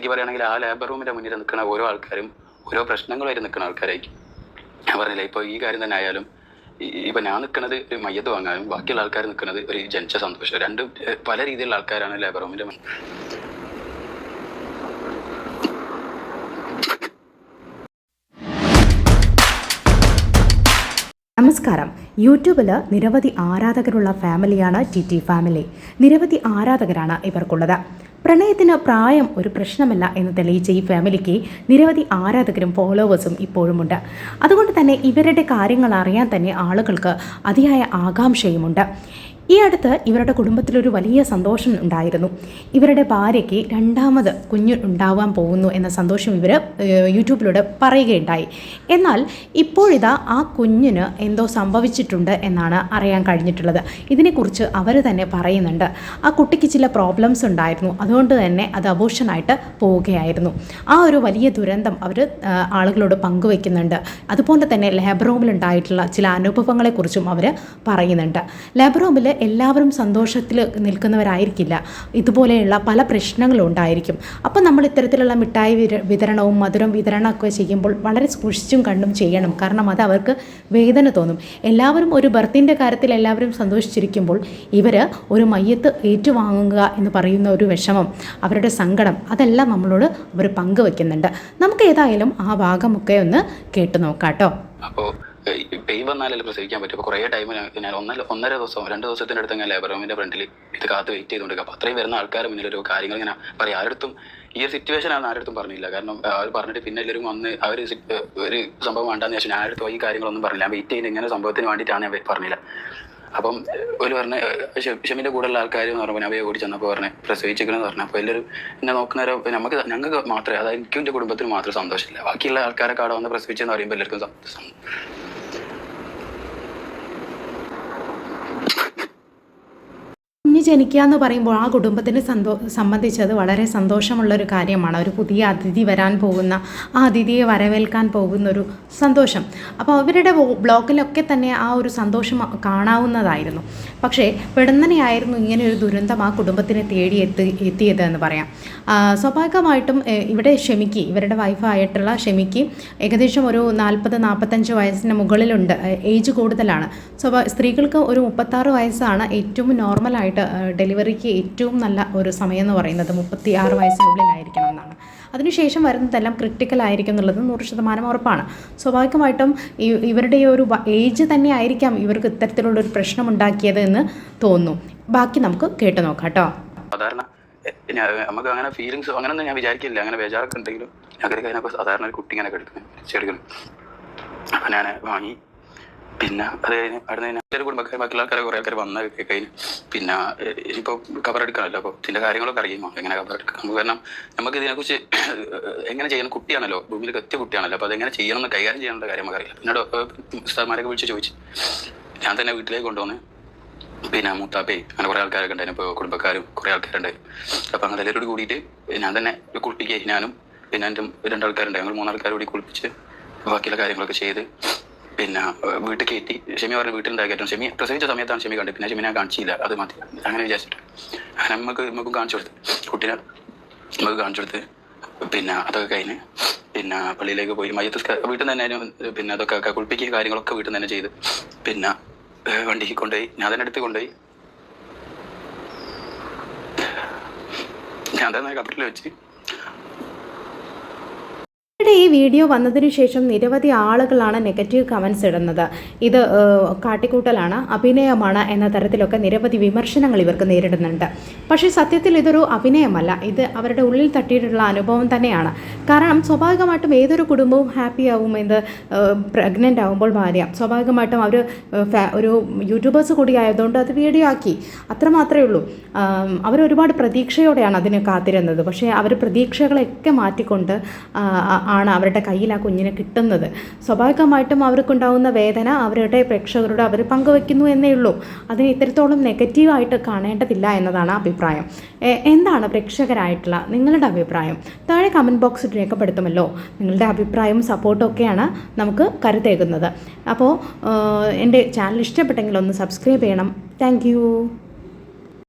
ശരിക്കും പറയുകയാണെങ്കിൽ ആ ലേബർ റൂമിന്റെ മുന്നിൽ നിൽക്കുന്ന ഓരോ ആൾക്കാരും ഓരോ പ്രശ്നങ്ങളായിട്ട് നിൽക്കുന്ന ആൾക്കാരായിരിക്കും. ഞാൻ പറഞ്ഞില്ല ഇപ്പോൾ ഈ കാര്യം തന്നെ ആയാലും ഇപ്പൊ ഞാൻ നിൽക്കുന്നത് ഒരു മയ്യത്ത് വാങ്ങാനും ബാക്കിയുള്ള ആൾക്കാർ നിൽക്കുന്നത് ഒരു ജനിച്ച സന്തോഷം രണ്ടും പല രീതിയിലുള്ള ആൾക്കാരാണ് ലേബർ റൂമിന്റെ മുന്നിൽ. നമസ്കാരം. യൂട്യൂബിൽ നിരവധി ആരാധകരുള്ള ഫാമിലിയാണ് ടി ടി ഫാമിലി നിരവധി ആരാധകരാണ് ഇവർക്കുള്ളത്. പ്രണയത്തിന് പ്രായം ഒരു പ്രശ്നമല്ല എന്ന് തെളിയിച്ച ഈ ഫാമിലിക്ക് നിരവധി ആരാധകരും ഫോളോവേഴ്സും ഇപ്പോഴുമുണ്ട്. അതുകൊണ്ട് തന്നെ ഇവരുടെ കാര്യങ്ങൾ അറിയാൻ തന്നെ ആളുകൾക്ക് അതിയായ ആകാംക്ഷയുമുണ്ട്. ഈ അടുത്ത് ഇവരുടെ കുടുംബത്തിലൊരു വലിയ സന്തോഷം ഉണ്ടായിരുന്നു. ഇവരുടെ ഭാര്യയ്ക്ക് രണ്ടാമത് കുഞ്ഞ് ഉണ്ടാവാൻ പോകുന്നു എന്ന സന്തോഷം ഇവർ യൂട്യൂബിലൂടെ പറയുകയുണ്ടായി. എന്നാൽ ഇപ്പോഴിതാ ആ കുഞ്ഞിന് എന്തോ സംഭവിച്ചിട്ടുണ്ട് എന്നാണ് അറിയാൻ കഴിഞ്ഞിട്ടുള്ളത്. ഇതിനെക്കുറിച്ച് അവർ തന്നെ പറയുന്നുണ്ട്. ആ കുട്ടിക്ക് ചില പ്രോബ്ലംസ് ഉണ്ടായിരുന്നു. അതുകൊണ്ട് തന്നെ അത് അബോഷനായിട്ട് പോവുകയായിരുന്നു. ആ ഒരു വലിയ ദുരന്തം അവർ ആളുകളോട് പങ്കുവെക്കുന്നുണ്ട്. അതുപോലെ തന്നെ ലേബർ റൂമിലുണ്ടായിട്ടുള്ള ചില അനുഭവങ്ങളെക്കുറിച്ചും അവർ പറയുന്നുണ്ട്. ലാബ്രോമിൽ എല്ലാവരും സന്തോഷത്തിൽ നിൽക്കുന്നവരായിരിക്കില്ല. ഇതുപോലെയുള്ള പല പ്രശ്നങ്ങളും ഉണ്ടായിരിക്കും. അപ്പോൾ നമ്മൾ ഇത്തരത്തിലുള്ള മിഠായി വിതരണവും മധുരം വിതരണമൊക്കെ ചെയ്യുമ്പോൾ വളരെ സൂക്ഷിച്ചും കണ്ടും ചെയ്യണം. കാരണം അത് അവർക്ക് വേദന തോന്നും. എല്ലാവരും ഒരു ബർത്തിന്റെ കാര്യത്തിൽ എല്ലാവരും സന്തോഷിച്ചിരിക്കുമ്പോൾ ഇവർ ഒരു മയ്യത്ത് ഏറ്റുവാങ്ങുക എന്ന് പറയുന്ന ഒരു വിഷമം അവരുടെ സങ്കടം അതെല്ലാം നമ്മളോട് അവർ പങ്കുവെക്കുന്നുണ്ട്. നമുക്ക് ഏതായാലും ആ ഭാഗമൊക്കെ ഒന്ന് കേട്ടു നോക്കാം കേട്ടോ. അപ്പോൾ പെയിൻ വന്നാലല്ലേ പ്രസവിക്കാൻ പറ്റും. അപ്പോൾ കുറേ ടൈം ഞാൻ ഒന്നര ഒന്നര ദിവസം രണ്ട് ദിവസത്തിന്റെ അടുത്ത് ഞാൻ ലേബർ ഫ്രണ്ടിൽ ഇത് കാത്ത് വെയിറ്റ് ചെയ്തുകൊണ്ടിരിക്കുക അപ്പോൾ അത്രയും വരുന്ന ആൾക്കാർ മുന്നിൽ ഒരു കാര്യങ്ങൾ ഇങ്ങനെ പറയാം. ആരടുത്തും ഈ ഒരു സിറ്റുവേഷൻ ആണ് ആരടുത്തും പറഞ്ഞില്ല. കാരണം അവർ പറഞ്ഞിട്ട് പിന്നെ എല്ലാവരും വന്ന് ആ ഒരു സംഭവം വേണ്ടെന്ന് വെച്ചാൽ ഞാൻ അടുത്ത് ഈ കാര്യങ്ങളൊന്നും പറഞ്ഞില്ല. വെയിറ്റ് ചെയ്യുന്ന ഇങ്ങനെ സംഭവത്തിന് വേണ്ടിയിട്ടാണ് ഞാൻ പറഞ്ഞില്ല. അപ്പം ഒരു പറഞ്ഞ ഷമിന്റെ കൂടെയുള്ള ആൾക്കാർ എന്ന് പറയുമ്പോൾ ഞാൻ ഓടി ചെന്നപ്പോൾ പറഞ്ഞ് പ്രസവിച്ചിരിക്കണമെന്ന് പറഞ്ഞു. അപ്പോൾ എല്ലാവരും എന്നെ നോക്കുന്നവരോ നമുക്ക് ഞങ്ങൾക്ക് മാത്രമേ അതായത് എനിക്കും എന്റെ കുടുംബത്തിന് മാത്രം സന്തോഷമില്ല. ബാക്കിയുള്ള ആൾക്കാരൊക്കെ അവിടെ വന്ന് പ്രസവിച്ചെന്ന് പറയുമ്പോൾ എല്ലാവർക്കും കുഞ്ഞ് ജനിക്കുക എന്ന് പറയുമ്പോൾ ആ കുടുംബത്തിന് സന്തോ സംബന്ധിച്ചത് വളരെ സന്തോഷമുള്ളൊരു കാര്യമാണ്. ഒരു പുതിയ അതിഥി വരാൻ പോകുന്ന ആ അതിഥിയെ വരവേൽക്കാൻ പോകുന്ന ഒരു സന്തോഷം. അപ്പോൾ അവരുടെ ബ്ലോക്കിലൊക്കെ തന്നെ ആ ഒരു സന്തോഷം കാണാവുന്നതായിരുന്നു. പക്ഷേ പെടുന്നനെയായിരുന്നു ഇങ്ങനെ ഒരു ദുരന്തം ആ കുടുംബത്തിനെ തേടി എത്തി എത്തിയത് എന്ന് പറയാം സ്വാഭാവികമായിട്ടും ഇവിടെ ഷെമിക്ക് ഇവരുടെ വൈഫായിട്ടുള്ള ഷെമിക്ക് ഏകദേശം ഒരു നാൽപ്പത് നാൽപ്പത്തഞ്ച് വയസ്സിന് മുകളിലുണ്ട്. ഏജ് കൂടുതലാണ്. സ്വാഭാ സ്ത്രീകൾക്ക് ഒരു മുപ്പത്താറ് വയസ്സാണ് ഏറ്റവും നോർമലായിട്ട് ഡെലിവറിക്ക് ഏറ്റവും നല്ല ഒരു സമയം എന്ന് പറയുന്നത്. മുപ്പത്തി ആറ് വയസ്സിനുള്ളിലായിരിക്കണം എന്നാണ് അതിനുശേഷം വരുന്നതെല്ലാം ക്രിട്ടിക്കൽ ആയിരിക്കും എന്നുള്ളത് നൂറ് ശതമാനം ഉറപ്പാണ്. സ്വാഭാവികമായിട്ടും ഇവരുടെ ഒരു ഏജ് തന്നെ ആയിരിക്കാം ഇവർക്ക് ഇത്തരത്തിലുള്ള ഒരു പ്രശ്നം ഉണ്ടാക്കിയത് എന്ന് തോന്നുന്നു. ബാക്കി നമുക്ക് കേട്ടു നോക്കാം കേട്ടോ സാധാരണ നമുക്ക് അങ്ങനെ ഫീലിങ്സ് അങ്ങനെയൊന്നും ഞാൻ വിചാരിക്കില്ല. അങ്ങനെ ബേജാറൊക്കെ ഉണ്ടെങ്കിലും കഴിഞ്ഞപ്പോൾ സാധാരണ ഒരു കുട്ടി ഇങ്ങനെ ഞാൻ വാങ്ങി. പിന്നെ അത് കഴിഞ്ഞ് അവിടെ എന്റെ കുടുംബക്കാർ ബാക്കിയുള്ള ആൾക്കാരെ കുറേ ആൾക്കാർ വന്ന കഴിഞ്ഞ് പിന്നെ ഇപ്പൊ കവർ എടുക്കാനല്ലോ അപ്പോൾ ഇതിന്റെ കാര്യങ്ങളൊക്കെ അറിയുമോ? എങ്ങനെ കവർ എടുക്കാം? കാരണം നമുക്ക് ഇതിനെക്കുറിച്ച് എങ്ങനെ ചെയ്യണം? കുട്ടിയാണല്ലോ. ഭൂമിയിലേക്ക് എത്തിയ കുട്ടിയാണല്ലോ. അപ്പോൾ അതെങ്ങനെ ചെയ്യണം എന്ന് കൈകാര്യം ചെയ്യേണ്ട കാര്യം അറിയില്ല. പിന്നെ ഉസ്താദ്മാരൊക്കെ വിളിച്ച് ചോദിച്ചു. ഞാൻ തന്നെ വീട്ടിലേക്ക് കൊണ്ടുവന്ന് പിന്നെ മൂത്താപ്പേ അങ്ങനെ കുറേ ആൾക്കാരൊക്കെ ഉണ്ടായിരുന്നു. ഇപ്പോൾ കുടുംബക്കാരും കുറേ ആൾക്കാരുണ്ടായിരുന്നു അപ്പോൾ അങ്ങനെ എല്ലാവരോട് കൂടിയിട്ട് ഞാൻ തന്നെ കുളിപ്പിക്കുക ഞാനും പിന്നെ എന്റെ രണ്ടാൾക്കാരുണ്ടായിരുന്നു കൂടി കുളിപ്പിച്ച് ബാക്കിയുള്ള കാര്യങ്ങളൊക്കെ ചെയ്ത് പിന്നെ വീട്ടിൽ കയറ്റി ഷെമി പറഞ്ഞ വീട്ടിലുണ്ടാക്കിയിട്ടും ഷെമി പ്രസവിച്ച സമയത്താണ് ഷെമി കണ്ടത്. പിന്നെ ഷെമി ഞാൻ കാണിച്ചില്ല അത് മതി. അങ്ങനെ വിചാരിച്ചിട്ട്. അങ്ങനെ നമുക്ക് നമുക്ക് കാണിച്ചു കൊടുത്ത്. കുട്ടീനെ നമുക്ക് കാണിച്ചു കൊടുത്ത്. പിന്നെ അതൊക്കെ കഴിഞ്ഞ് പിന്നെ പള്ളിയിലേക്ക് പോയി. മയ്യത്ത് വീട്ടിൽ നിന്ന് തന്നെ പിന്നെ അതൊക്കെ കുളിപ്പിക്കുക കാര്യങ്ങളൊക്കെ വീട്ടിൽ നിന്ന് തന്നെ ചെയ്ത്. പിന്നെ വണ്ടിക്ക് കൊണ്ടുപോയി. ഞാൻ തന്നെ അടുത്ത് കൊണ്ടുപോയി. ഞാൻ തന്നെ കപ്പറ്റിൽ വെച്ച് വീഡിയോ വന്നതിന് ശേഷം നിരവധി ആളുകളാണ് നെഗറ്റീവ് കമൻസ് ഇടുന്നത്. ഇത് കാട്ടിക്കൂട്ടലാണ് അഭിനയമാണ് എന്ന തരത്തിലൊക്കെ നിരവധി വിമർശനങ്ങൾ ഇവർക്ക് നേരിടുന്നുണ്ട്. പക്ഷേ സത്യത്തിൽ ഇതൊരു അഭിനയമല്ല. ഇത് അവരുടെ ഉള്ളിൽ തട്ടിയിട്ടുള്ള അനുഭവം തന്നെയാണ്. കാരണം സ്വാഭാവികമായിട്ടും ഏതൊരു കുടുംബവും ഹാപ്പി ആവും എന്ത് പ്രഗ്നന്റ് ആവുമ്പോൾ ഭാര്യ. സ്വാഭാവികമായിട്ടും അവർ ഒരു യൂട്യൂബേഴ്സ് കൂടി ആയതുകൊണ്ട് അത് വീഡിയോ ആക്കി. അത്രമാത്രമേ ഉള്ളൂ. അവർ ഒരുപാട് പ്രതീക്ഷയോടെയാണ് അതിന് കാത്തിരുന്നത്. പക്ഷേ അവർ പ്രതീക്ഷകളെയൊക്കെ മാറ്റിക്കൊണ്ട് ആണ് അവരുടെ കയ്യിൽ ആ കുഞ്ഞിനെ കിട്ടുന്നത്. സ്വാഭാവികമായിട്ടും അവർക്കുണ്ടാകുന്ന വേദന അവരുടെ പ്രേക്ഷകരോട് അവർ പങ്കുവെക്കുന്നു എന്നേ ഉള്ളൂ. അതിന് ഇത്രത്തോളം നെഗറ്റീവായിട്ട് കാണേണ്ടതില്ല എന്നതാണ് അഭിപ്രായം. എന്താണ് പ്രേക്ഷകരായിട്ടുള്ള നിങ്ങളുടെ അഭിപ്രായം? താഴെ കമന്റ് ബോക്സിൽ രേഖപ്പെടുത്തുമല്ലോ. നിങ്ങളുടെ അഭിപ്രായവും സപ്പോർട്ടും ഒക്കെയാണ് നമുക്ക് കരുത്തേകുന്നത് അപ്പോൾ എന്റെ ചാനൽ ഇഷ്ടപ്പെട്ടെങ്കിൽ ഒന്ന് സബ്സ്ക്രൈബ് ചെയ്യണം. താങ്ക്